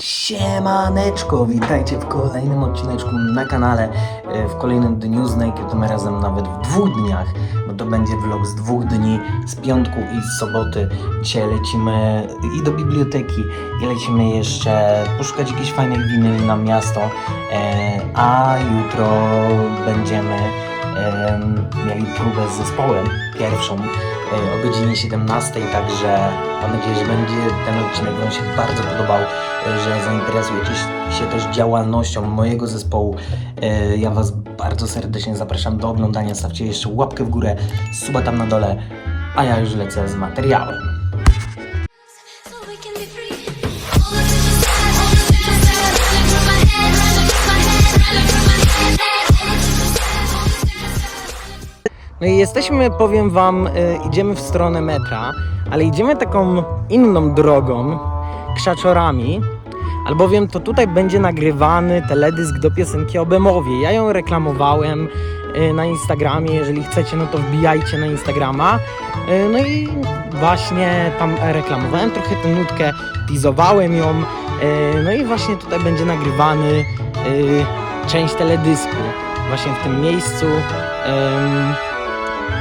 Siemaneczko, witajcie w kolejnym odcineczku na kanale, e, w kolejnym dniu z Naked, tym razem nawet w dwóch dniach, bo to będzie vlog z dwóch dni, z piątku i z soboty. Dzisiaj lecimy i do biblioteki i lecimy jeszcze poszukać jakiejś fajnej winy na miasto, e, a jutro będziemy em, mieli próbę z zespołem, pierwszą, e, o godzinie 17, także mam nadzieję, że będzie ten odcinek Wam się bardzo podobał, e, że zainteresujecie się też działalnością mojego zespołu. E, Ja Was bardzo serdecznie zapraszam do oglądania, stawcie jeszcze łapkę w górę, suba tam na dole, a ja już lecę z materiałem. No i jesteśmy, powiem wam, y, idziemy w stronę metra, ale idziemy taką inną drogą, krzaczorami, albowiem to tutaj będzie nagrywany teledysk do piosenki o Bemowie. Ja ją reklamowałem y, na Instagramie, jeżeli chcecie, no to wbijajcie na Instagrama. Y, No i właśnie tam reklamowałem trochę tę nutkę, teasowałem ją, no i właśnie tutaj będzie nagrywany część teledysku, właśnie w tym miejscu.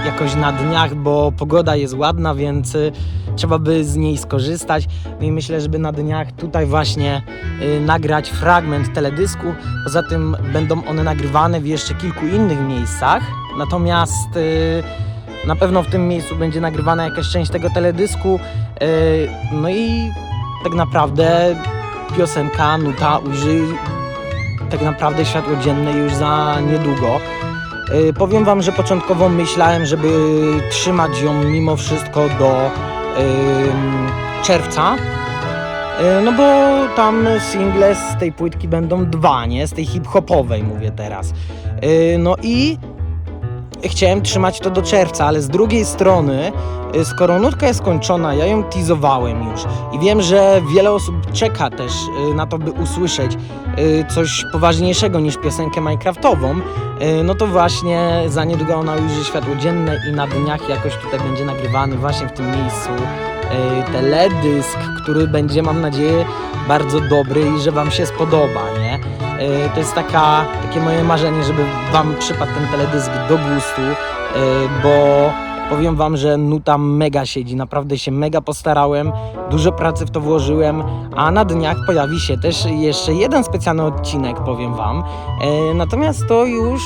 Jakoś na dniach, bo pogoda jest ładna, więc y, trzeba by z niej skorzystać. No i myślę, żeby na dniach tutaj właśnie y, nagrać fragment teledysku. Poza tym będą one nagrywane w jeszcze kilku innych miejscach. Natomiast y, na pewno w tym miejscu będzie nagrywana jakaś część tego teledysku. No i tak naprawdę piosenka, nuta ujrzy tak naprawdę światło dzienne już za niedługo. Y, Powiem Wam, że początkowo myślałem, żeby trzymać ją mimo wszystko do czerwca. Y, No bo tam single z tej płytki będą dwa, nie? Z tej hip-hopowej mówię teraz. Y, No i chciałem trzymać to do czerwca, ale z drugiej strony, y, skoro nutka jest skończona, ja ją teasowałem już i wiem, że wiele osób czeka też y, na to, by usłyszeć y, coś poważniejszego niż piosenkę Minecraftową, no to właśnie za niedługo ona ujrzy światło dzienne i na dniach jakoś tutaj będzie nagrywany właśnie w tym miejscu teledysk, który będzie, mam nadzieję, bardzo dobry i że Wam się spodoba, nie? Y, To jest taka, takie moje marzenie, żeby Wam przypadł ten teledysk do gustu, y, bo powiem Wam, że nuta mega siedzi, naprawdę się mega postarałem, dużo pracy w to włożyłem, a na dniach pojawi się też jeszcze jeden specjalny odcinek, powiem Wam. Y, Natomiast to już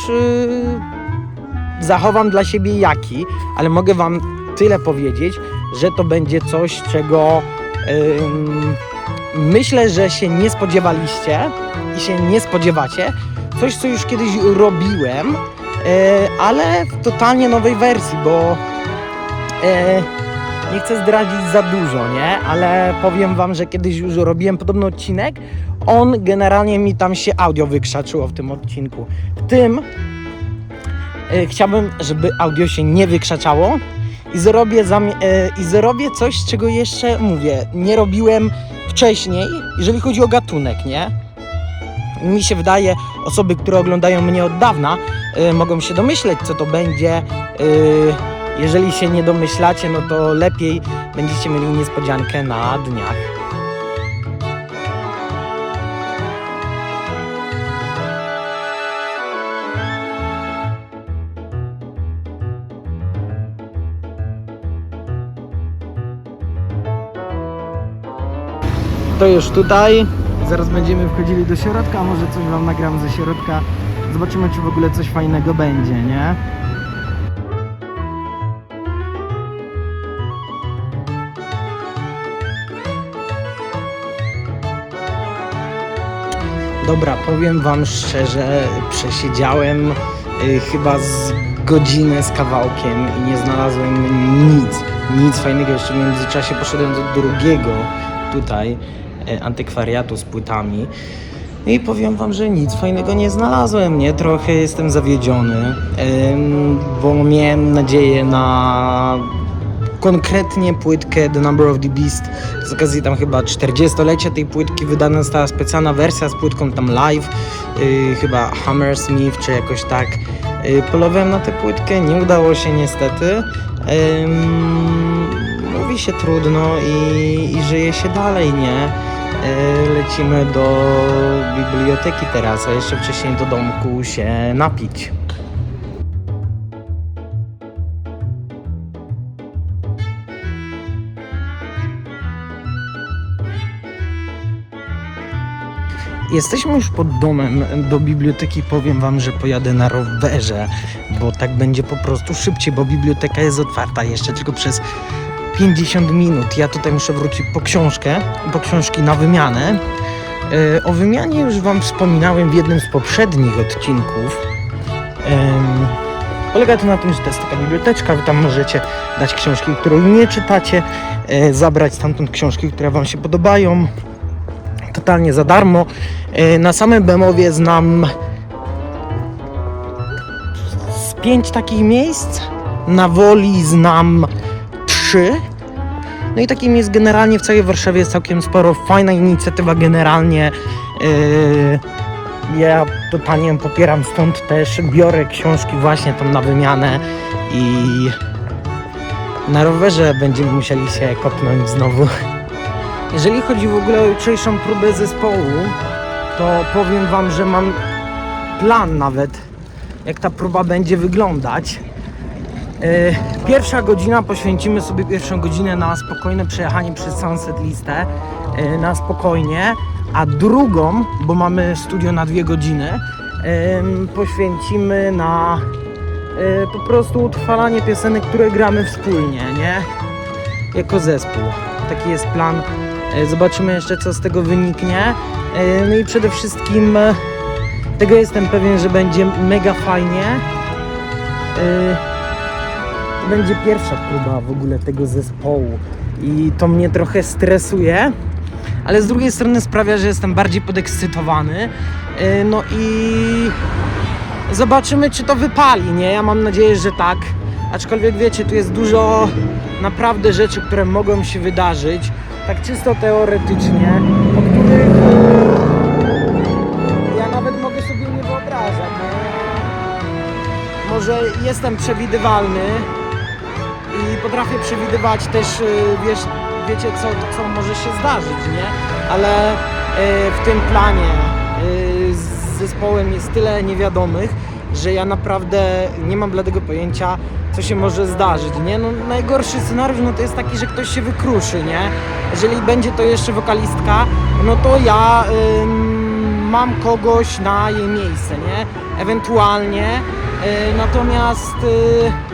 zachowam dla siebie jaki, ale mogę Wam tyle powiedzieć, że to będzie coś, czego ym, myślę, że się nie spodziewaliście i się nie spodziewacie. Coś, co już kiedyś robiłem, e, ale w totalnie nowej wersji, bo e, nie chcę zdradzić za dużo, nie? Ale powiem wam, że kiedyś już robiłem podobny odcinek. On generalnie mi tam się audio wykrzaczyło w tym odcinku. W tym e, chciałbym, żeby audio się nie wykrzaczało i zrobię, i zrobię coś, czego jeszcze mówię, nie robiłem wcześniej, jeżeli chodzi o gatunek, nie? Mi się wydaje, osoby, które oglądają mnie od dawna, e, mogą się domyśleć, co to będzie. E, jeżeli się nie domyślacie, no to lepiej będziecie mieli niespodziankę na dniach. To już tutaj. Zaraz będziemy wchodzili do środka, a może coś wam nagram ze środka. Zobaczymy, czy w ogóle coś fajnego będzie, nie? Dobra, powiem wam szczerze, przesiedziałem y, chyba z godzinę z kawałkiem i nie znalazłem nic, nic fajnego. Jeszcze w międzyczasie poszedłem do drugiego tutaj antykwariatu z płytami. I powiem wam, że nic fajnego nie znalazłem, nie? Trochę jestem zawiedziony, bo miałem nadzieję na konkretnie płytkę The Number of the Beast z okazji tam chyba 40-lecia tej płytki wydana została specjalna wersja z płytką tam live yy, chyba Hammersmith czy jakoś tak yy, polowałem na tę płytkę, nie udało się niestety mówi się trudno i, i żyje się dalej, nie? E, lecimy do biblioteki teraz, a jeszcze wcześniej do domku się napić. Jesteśmy już pod domem do biblioteki. Powiem Wam, że pojadę na rowerze, bo tak będzie po prostu szybciej, bo biblioteka jest otwarta jeszcze tylko przez 50 minut. Ja tutaj muszę wrócić po książkę, po książki na wymianę. E, O wymianie już Wam wspominałem w jednym z poprzednich odcinków. Polega to na tym, że to jest taka biblioteczka, Wy tam możecie dać książki, które nie czytacie, e, zabrać stamtąd książki, które Wam się podobają totalnie za darmo. E, Na samym Bemowie znam z pięć takich miejsc. Na Woli znam No i takich miejsc generalnie w całej Warszawie jest całkiem sporo. Fajna inicjatywa generalnie. E, Ja ją popieram, stąd też biorę książki właśnie tam na wymianę i na rowerze będziemy musieli się kopnąć znowu. Jeżeli chodzi w ogóle o jutrzejszą próbę zespołu, to powiem Wam, że mam plan nawet, jak ta próba będzie wyglądać. E, Pierwsza godzina, poświęcimy sobie pierwszą godzinę na spokojne przejechanie przez Sunset Listę, e, na spokojnie, a drugą, bo mamy studio na dwie godziny, em, poświęcimy na e, po prostu utrwalanie piosenek, które gramy wspólnie, nie? Jako zespół. Taki jest plan. E, Zobaczymy jeszcze, co z tego wyniknie. E, No i przede wszystkim e, tego jestem pewien, że będzie mega fajnie. To będzie pierwsza próba w ogóle tego zespołu i to mnie trochę stresuje, ale z drugiej strony sprawia, że jestem bardziej podekscytowany. E, No i zobaczymy, czy to wypali, nie? Ja mam nadzieję, że tak. Aczkolwiek wiecie, tu jest dużo naprawdę rzeczy, które mogą się wydarzyć, tak czysto teoretycznie, o których e, ja nawet mogę sobie nie wyobrażać. Może jestem przewidywalny i potrafię przewidywać też, e, wiesz, wiecie, co, co może się zdarzyć, nie? Ale e, w tym planie e, z zespołem jest tyle niewiadomych, że ja naprawdę nie mam bladego pojęcia, co się może zdarzyć, nie? No, najgorszy scenariusz no, to jest taki, że ktoś się wykruszy, nie? Jeżeli będzie to jeszcze wokalistka, no to ja mam kogoś na jej miejsce, nie? Ewentualnie. Y, natomiast y,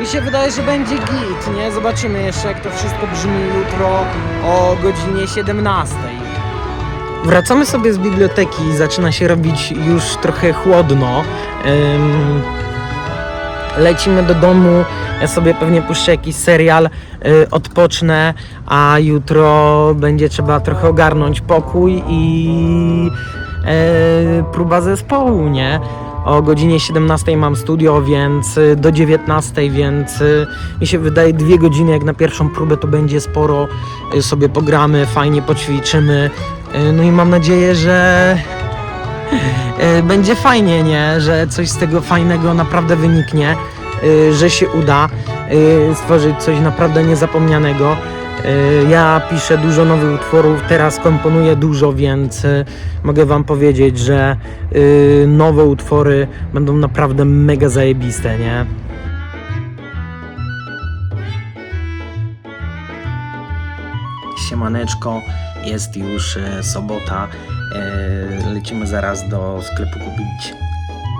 mi się wydaje, że będzie git, nie? Zobaczymy jeszcze, jak to wszystko brzmi jutro o godzinie 17. Wracamy sobie z biblioteki, zaczyna się robić już trochę chłodno. Lecimy do domu, ja sobie pewnie puszczę jakiś serial, y, odpocznę, a jutro będzie trzeba trochę ogarnąć pokój i y, próba zespołu, nie? O godzinie 17 mam studio, więc y, do 19, więc y, mi się wydaje dwie godziny jak na pierwszą próbę to będzie sporo. Y, sobie pogramy, fajnie poćwiczymy. No i mam nadzieję, że będzie fajnie, nie? Że coś z tego fajnego naprawdę wyniknie, że się uda stworzyć coś naprawdę niezapomnianego. Y, Ja piszę dużo nowych utworów, teraz komponuję dużo, więc y, mogę Wam powiedzieć, że y, nowe utwory będą naprawdę mega zajebiste, nie? Siemaneczko, jest już sobota. Lecimy zaraz do sklepu kupić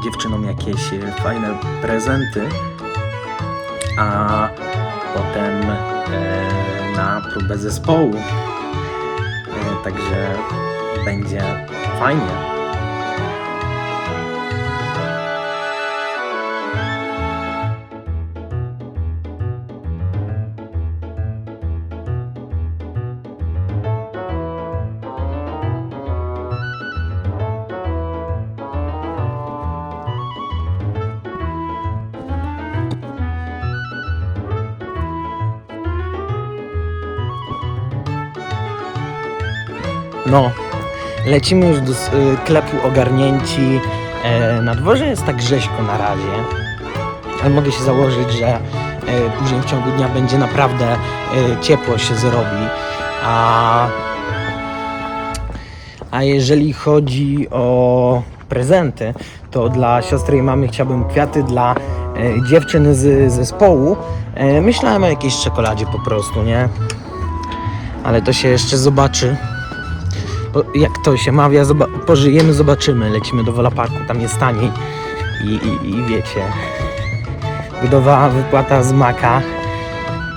dziewczynom jakieś fajne prezenty, a potem e, na próbę zespołu. E, także będzie fajnie. Lecimy już do sklepu ogarnięci. E, Na dworze jest tak rzeźko na razie, ale mogę się założyć, że e, później w ciągu dnia będzie naprawdę e, ciepło się zrobi. A A jeżeli chodzi o prezenty, to dla siostry i mamy chciałbym kwiaty dla dziewczyn z zespołu. Myślałem o jakiejś czekoladzie po prostu, nie? Ale to się jeszcze zobaczy. Bo jak to się mawia, zoba- pożyjemy, zobaczymy. Lecimy do Wola Parku, tam jest taniej. I, i, I wiecie, budowa wypłata z maka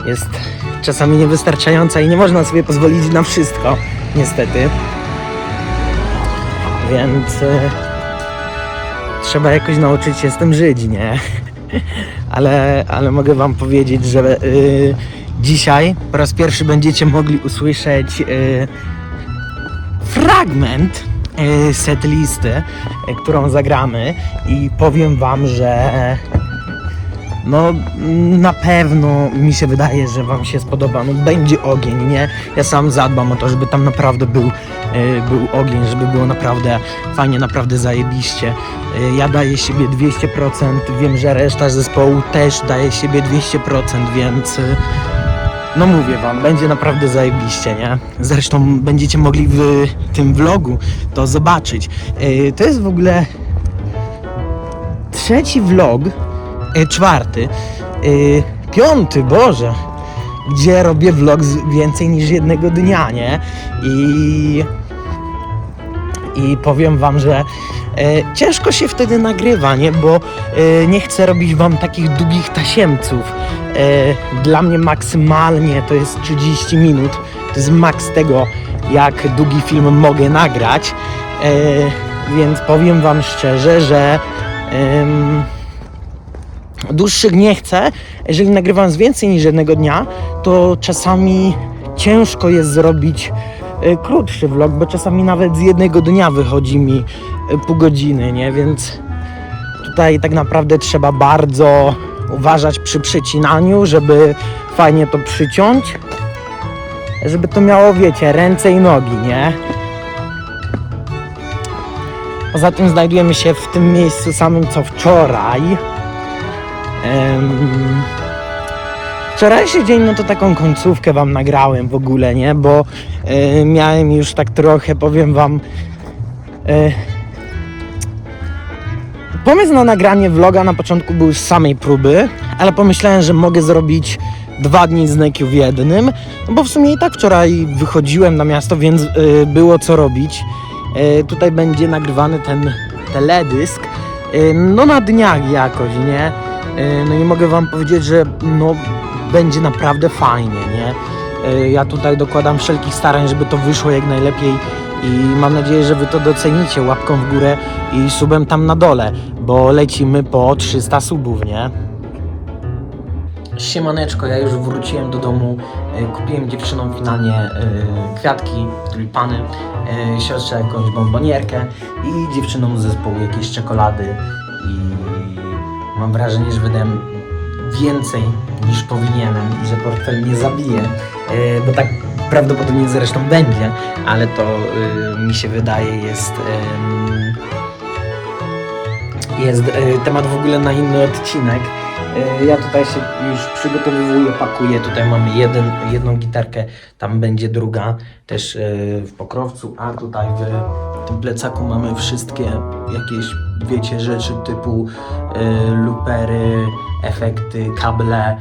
jest czasami niewystarczająca i nie można sobie pozwolić na wszystko, niestety. Więc e, trzeba jakoś nauczyć się z tym żyć, nie? ale, ale mogę Wam powiedzieć, że e, dzisiaj po raz pierwszy będziecie mogli usłyszeć e, fragment e, setlisty, e, którą zagramy i powiem Wam, że no na pewno mi się wydaje, że Wam się spodoba. No będzie ogień, nie? Ja sam zadbam o to, żeby tam naprawdę był, e, był ogień, żeby było naprawdę fajnie, naprawdę zajebiście. Ja daję siebie 200%, wiem, że reszta zespołu też daje siebie 200%, więc... No mówię wam, będzie naprawdę zajebiście, nie? Zresztą będziecie mogli w tym vlogu to zobaczyć. E, To jest w ogóle trzeci vlog, e, czwarty, e, piąty, Boże, gdzie robię vlog z więcej niż jednego dnia, nie? I i powiem wam, że ciężko się wtedy nagrywa, nie? Bo e, nie chcę robić wam takich długich tasiemców. E, dla mnie maksymalnie to jest 30 minut. To jest maks tego, jak długi film mogę nagrać. E, więc powiem wam szczerze, że dłuższych nie chcę. Jeżeli nagrywam z więcej niż jednego dnia, to czasami ciężko jest zrobić e, krótszy vlog, bo czasami nawet z jednego dnia wychodzi mi e, pół godziny, nie? Więc tutaj tak naprawdę trzeba bardzo uważać przy przecinaniu, żeby fajnie to przyciąć, żeby to miało, wiecie, ręce i nogi, nie? Poza tym znajdujemy się w tym miejscu samym co wczoraj. Em, Wczorajszy dzień, no to taką końcówkę wam nagrałem w ogóle, nie? Bo e, miałem już tak trochę, powiem wam. E, pomysł na nagranie vloga na początku był z samej próby, ale pomyślałem, że mogę zrobić dwa dni z Nekiu w jednym, no bo w sumie i tak wczoraj wychodziłem na miasto, więc e, było co robić. E, tutaj będzie nagrywany ten teledysk, e, no na dniach jakoś, nie? E, No i mogę wam powiedzieć, że no będzie naprawdę fajnie, nie? E, Ja tutaj dokładam wszelkich starań, żeby to wyszło jak najlepiej i mam nadzieję, że wy to docenicie łapką w górę i subem tam na dole, bo lecimy po 300 subów, nie? Siemaneczko, ja już wróciłem do domu, e, kupiłem dziewczynom finalnie e, kwiatki, tulipany, e, siostrze jakąś bombonierkę i dziewczynom z zespołu jakieś czekolady. I mam wrażenie, że wydałem więcej niż powinienem i że portfel mnie zabije, bo tak prawdopodobnie zresztą będzie, ale to mi się wydaje jest jest e, temat w ogóle na inny odcinek. E, Ja tutaj się już przygotowuję, pakuję. Tutaj mamy jeden, jedną gitarkę, tam będzie druga też e, w pokrowcu, a tutaj w tym plecaku mamy wszystkie jakieś, wiecie, rzeczy typu e, lupery, efekty, kable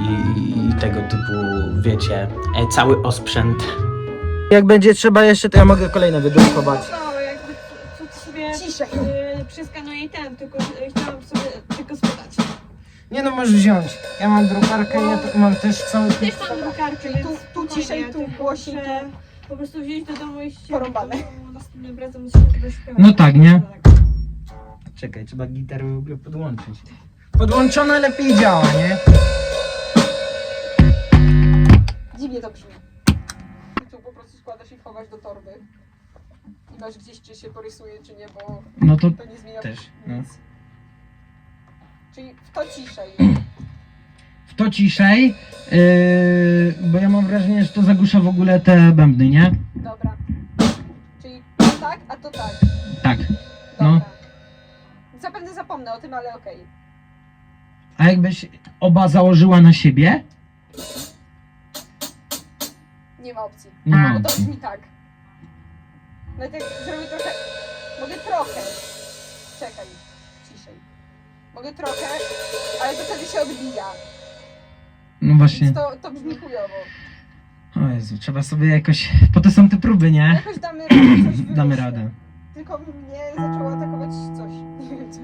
i, i tego typu, wiecie, e, cały osprzęt. Jak będzie trzeba jeszcze, to ja mogę kolejne wydrukować. No, Ciszej. Przeskanuję i ten, tylko y, chciałam sobie tylko spytać. Nie no, możesz wziąć. Ja mam drukarkę, ja tu mam też cały... Też mam drukarkę, Tu- tu ciszej, tu głośniej, Po prostu wziąć do domu i ściągnąć, Porąbane. Następnym razem muszę tego śpiewać. No tak, nie? Czekaj, trzeba gitarę w ogóle podłączyć. Podłączona lepiej działa, nie? Dziwnie to brzmi. I tu po prostu składasz i chowasz do torby. I masz gdzieś, czy się porysuje, czy nie, bo No to to nie zmienia też, no. nic. Czyli w to ciszej. w to ciszej, yy, bo ja mam wrażenie, że to zagłusza w ogóle te bębny, nie? Dobra. Czyli to tak, a to tak. Tak. Dobra. No. Zapewne zapomnę o tym, ale okej. A jakbyś oba założyła na siebie? Nie ma opcji. Nie ma Bo to opcji. brzmi tak. No tak zrobię trochę... Mogę trochę. Czekaj. Ciszej. Mogę trochę, ale to wtedy się odbija. No właśnie. To, to brzmi chujowo. O Jezu, trzeba sobie jakoś... Po to są te próby, nie? Jakoś damy radę. Damy radę. Tylko mnie zaczęło atakować coś. Nie wiem co.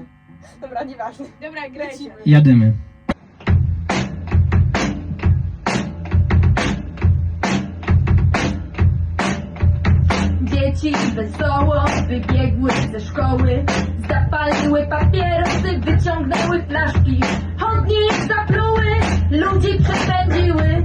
Dobra, nieważne. Dobra, grajcie. Lecimy. wesoło wybiegły ze szkoły Zapaliły papierosy, wyciągnęły flaszki. Chodnik zapluły, ludzi przepędziły.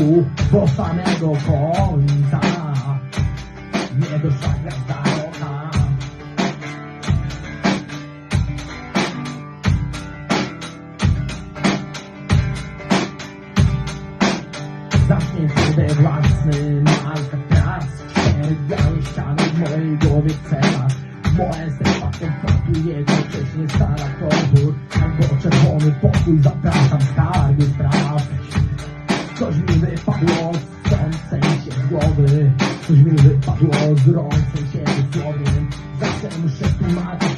do samego końca. Nie do Freund von Sheriff Jordan, sagte er im Chef, du magst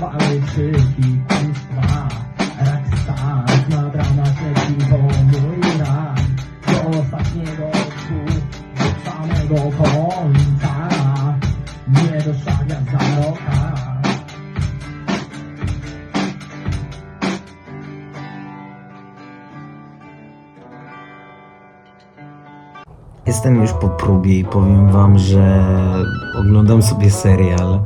walczyki pusta Rockstar na bramach leci po młyna Do ostatniego tchu, do samego końca Nie doszagnia za roka. Jestem już po próbie i powiem wam, że oglądam sobie serial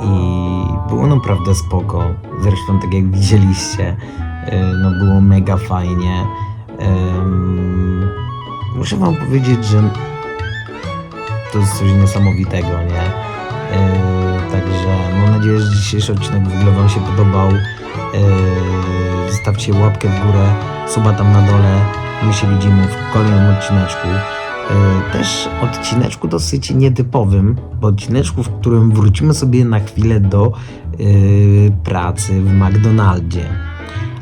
i było naprawdę spoko. Zresztą tak jak widzieliście, y, no było mega fajnie. Muszę wam powiedzieć, że to jest coś niesamowitego, nie? Yy, także mam nadzieję, że dzisiejszy odcinek w ogóle wam się podobał. Yy, zostawcie łapkę w górę, suba tam na dole. My się widzimy w kolejnym odcineczku. Yy, też odcineczku dosyć nietypowym, bo odcineczku, w którym wrócimy sobie na chwilę do yy, pracy w McDonaldzie.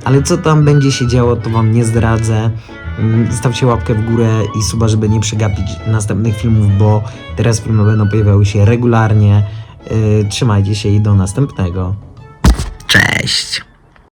Ale co tam będzie się działo, to wam nie zdradzę. Mm, Zostawcie łapkę w górę i suba, żeby nie przegapić następnych filmów, bo teraz filmy będą pojawiały się regularnie. Yy, trzymajcie się i do następnego. Cześć!